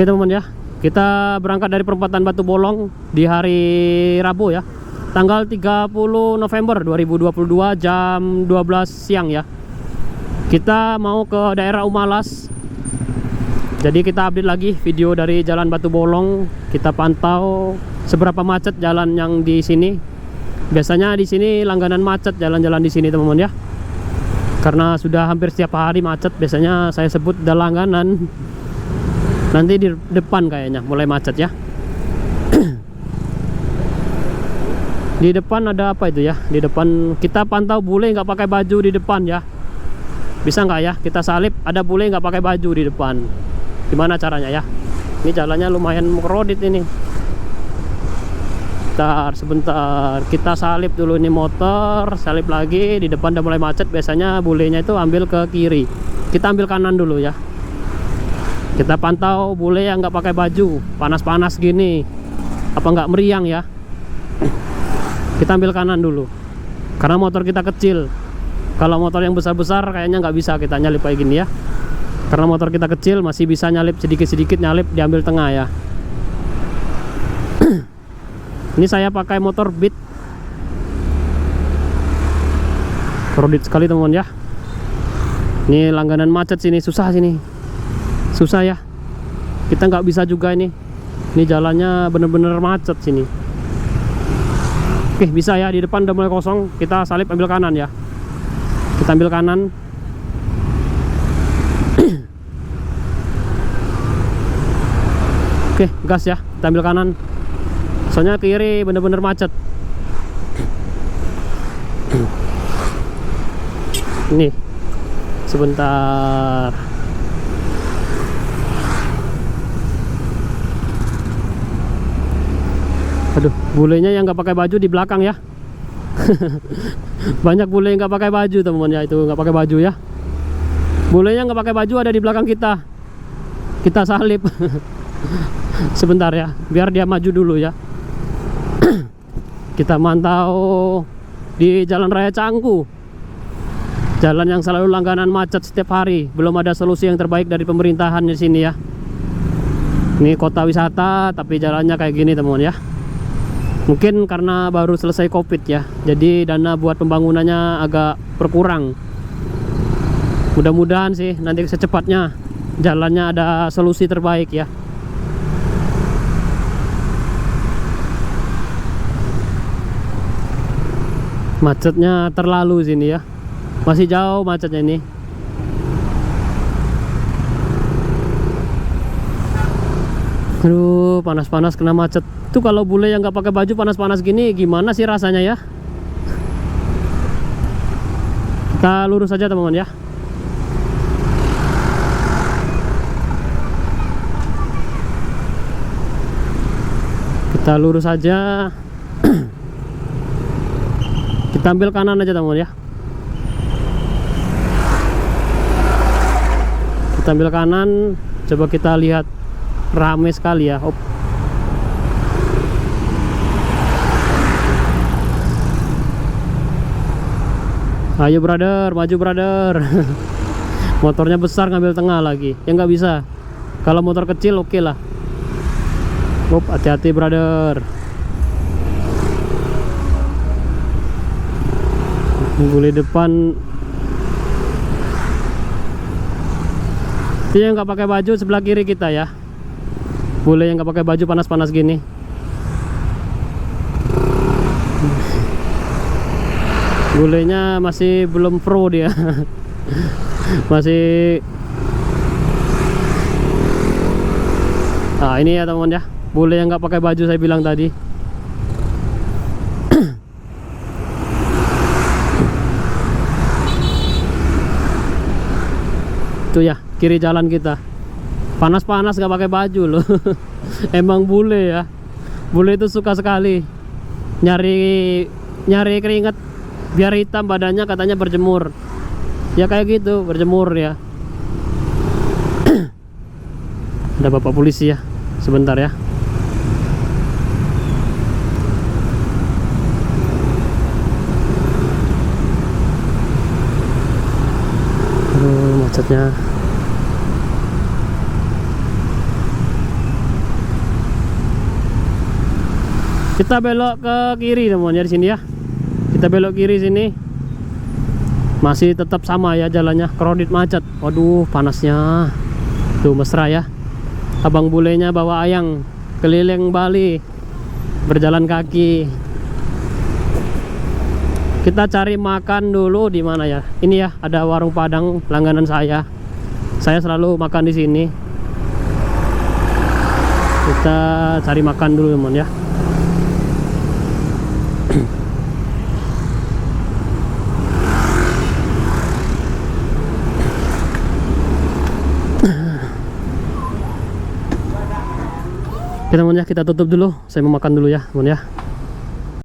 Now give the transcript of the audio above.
Oke teman ya, kita berangkat dari perempatan Batu Bolong di hari Rabu ya. Tanggal 30 November 2022 jam 12 siang ya. Kita mau ke daerah Umalas. Jadi kita update lagi video dari Jalan Batu Bolong. Kita pantau seberapa macet jalan yang di sini. Biasanya di sini langganan macet jalan-jalan di sini teman-teman ya. Karena sudah hampir setiap hari macet, biasanya saya sebut dah langganan. Nanti di depan kayaknya mulai macet ya. di depan ada apa itu ya? Di depan kita pantau bule nggak pakai baju di depan ya. Bisa nggak ya? Kita salip ada bule nggak pakai baju di depan. Gimana caranya ya? Ini jalannya lumayan krodit ini. Bentar, sebentar. Kita salip dulu ini motor, salip lagi. Di depan udah mulai macet. Biasanya bulenya itu ambil ke kiri. Kita ambil kanan dulu ya. Kita pantau bule yang nggak pakai baju, panas-panas gini. Apa nggak meriang ya? Kita ambil kanan dulu. Karena motor kita kecil. Kalau motor yang besar-besar kayaknya nggak bisa kita nyalip kayak gini ya. Karena motor kita kecil masih bisa nyalip sedikit-sedikit nyalip diambil tengah ya. Ini saya pakai motor Beat. Kredit sekali teman-teman ya. Ini langganan macet sini susah sini. Susah ya. Kita nggak bisa juga ini. Ini jalannya bener-bener macet sini. Oke bisa ya di depan udah mulai kosong. Kita salip ambil kanan ya. Kita ambil kanan. Oke gas ya. Kita ambil kanan. Soalnya kiri bener-bener macet. Nih. Sebentar. Aduh, bulenya yang nggak pakai baju di belakang ya. Banyak bule yang nggak pakai baju teman ya itu nggak pakai baju ya. Bulenya nggak pakai baju ada di belakang kita. Kita salip. Sebentar ya, biar dia maju dulu ya. kita mantau di Jalan Raya Canggu. Jalan yang selalu langganan macet setiap hari. Belum ada solusi yang terbaik dari pemerintahan di sini ya. Ini kota wisata tapi jalannya kayak gini teman ya. Mungkin karena baru selesai Covid ya. Jadi dana buat pembangunannya agak berkurang. Mudah-mudahan sih nanti secepatnya jalannya ada solusi terbaik ya. Macetnya terlalu sini ya. Masih jauh macetnya ini. Aduh, panas-panas kena macet. Itu kalau bule yang nggak pakai baju panas-panas gini, gimana sih rasanya ya? Kita lurus aja teman-teman ya. Kita lurus aja. Kita ambil kanan aja teman-teman ya. Kita ambil kanan, coba kita lihat rame sekali ya. Op. Ayo brother, maju brother. Motornya besar ngambil tengah lagi. Ya nggak bisa. Kalau motor kecil oke lah. Op, hati-hati brother. Boleh depan yang nggak pakai baju sebelah kiri kita ya. Boleh yang nggak pakai baju panas-panas gini. Bulenya masih belum pro dia. masih Nah, ini ya teman-teman ya. Bule yang nggak pakai baju saya bilang tadi. Itu ya, kiri jalan kita. Panas-panas nggak pakai baju loh. Emang bule ya. Bule itu suka sekali nyari nyari keringat biar hitam badannya katanya berjemur. Ya kayak gitu, berjemur ya. Ada bapak polisi ya. Sebentar ya. Macetnya. Kita belok ke kiri teman ya di sini ya. Kita belok kiri sini. Masih tetap sama ya jalannya, kredit macet. Waduh, panasnya. Tuh mesra ya. Abang bulenya bawa ayang keliling Bali berjalan kaki. Kita cari makan dulu di mana ya? Ini ya, ada warung Padang langganan saya. Saya selalu makan di sini. Kita cari makan dulu teman ya. Oke teman ya, kita tutup dulu. Saya mau makan dulu ya, teman ya.